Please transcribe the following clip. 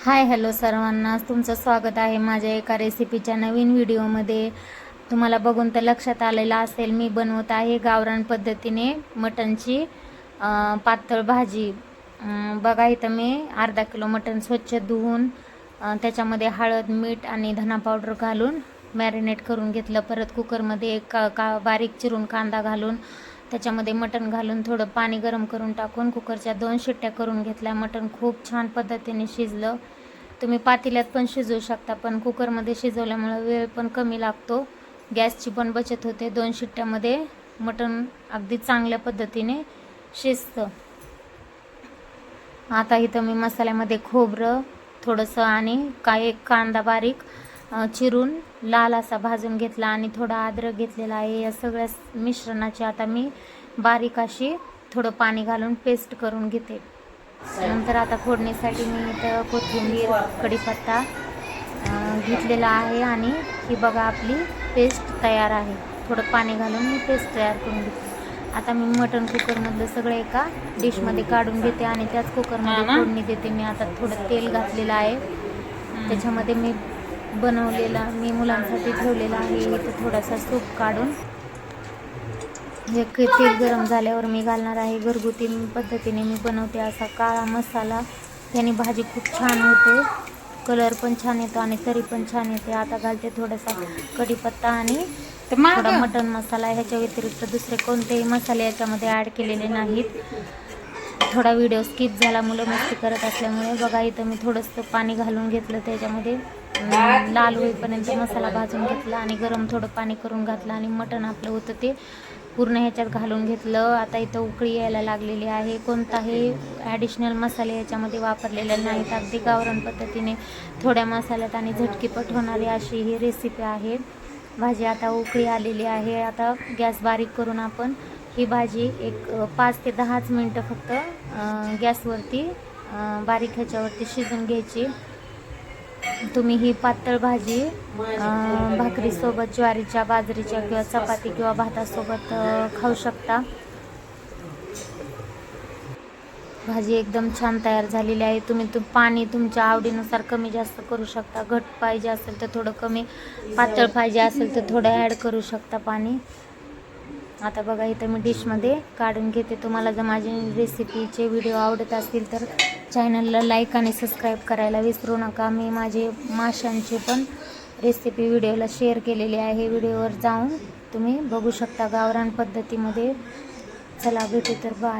Hi hello सर्वांना. तुमचं स्वागत आहे माझ्या एका रेसिपीच्या नवीन व्हिडिओमध्ये. तुम्हाला बघून तर लक्षात आलेलं असेल मी बनवत आहे गावरान पद्धतीने मटणची पातळ भाजी. बघा इथं मी अर्धा किलो मटण स्वच्छ धुवून त्याच्यामध्ये हळद मीठ आणि धना पावडर घालून मॅरिनेट करून घेतलं. परत कुकरमध्ये एक का का बारीक चिरून कांदा घालून त्याच्यामध्ये मटण घालून थोडं पाणी गरम करून टाकून कुकरच्या दोन शिट्ट्या करून घेतल्या. मटण खूप छान पद्धतीने शिजलं. तुम्ही पातेल्यात पण शिजवू शकता पण कुकरमध्ये शिजवल्यामुळे वेळ पण कमी लागतो. गॅसची पण बचत होते. दोन शिट्ट्यामध्ये मटण अगदी चांगल्या पद्धतीने शिजतं. आता इथं मी मसाल्यामध्ये खोबरं थोडंसं आणि काय एक कांदा बारीक चिरून लाल असा भाजून घेतला आणि थोडा अद्रक घेतलेला आहे. या सगळ्या मिश्रणाची आता मी बारीक अशी थोडं पाणी घालून पेस्ट करून घेते. नंतर आता फोडणीसाठी मी इथं कोथिंबीर कढीपत्ता घेतलेला आहे आणि ही बघा आपली पेस्ट तयार आहे. थोडं पाणी घालून मी पेस्ट तयार करून घेते. आता मी मटण कुकरमधलं सगळं एका डिशमध्ये काढून घेते आणि त्याच कुकरमध्ये फोडणी देते. मी आता थोडं तेल घातलेलं आहे. त्याच्यामध्ये मी बनवलेला मी मुलांसाठी ठेवलेला आहे. इथं थोडासा सूप काढून. हे तेल गरम झाल्यावर मी घालणार आहे. घरगुती पद्धतीने मी बनवते असा काळा मसाला. त्याने भाजी खूप छान होते. कलर पण छान येतो आणि तरी पण छान येते. आता घालते थोडासा कढीपत्ता आणि थोडा मटन मसाला. ह्याच्या व्यतिरिक्त दुसरे कोणतेही मसाले याच्यामध्ये ॲड केलेले नाहीत. थोडा व्हिडिओ स्किप झाला मुलं मस्ती करत असल्यामुळे. बघा इथं मी थोडंसं पाणी घालून घेतलं त्याच्यामध्ये. लाल होईपर्यंत मसाला भाजून घेतला आणि गरम थोडं पाणी करून घातलं आणि मटण आपलं होतं ते पूर्ण ह्याच्यात घालून घेतलं. आता इथं उकळी यायला लागलेली आहे. कोणताही ॲडिशनल मसाले याच्यामध्ये वापरलेले नाहीत. अगदी गावरान पद्धतीने थोड्या मसाल्यात आणि झटकीपट होणारी अशी ही रेसिपी आहे. भाजी आता उकळी आलेली आहे. आता गॅस बारीक करून आपण ही भाजी एक पाच ते दहाच मिनटं फक्त गॅसवरती बारीक ह्याच्यावरती शिजून घ्यायची. तुम्ही ही पातळ भाजी भाकरीसोबत ज्वारीच्या बाजरीच्या किंवा चपाती किंवा भातासोबत खाऊ शकता. भाजी एकदम छान तयार झालेली आहे. तुम्ही तुम पाणी तुमच्या आवडीनुसार कमी जास्त करू शकता. घट पाहिजे असेल तर थोडं कमी पातळ पाहिजे असेल तर थोडं ॲड करू शकता पाणी. आता बघा इथं मी डिशमध्ये काढून घेते. तुम्हाला जर माझे रेसिपीचे व्हिडिओ आवडत असतील तर चॅनलला लाईक आणि सबस्क्राईब करायला विसरू नका. मी माझे माशांचे पण रेसिपी व्हिडिओला शेअर केलेली आहे. व्हिडिओवर जाऊन तुम्ही बघू शकता गावरान पद्धतीमध्ये. चला भेटू तर बाय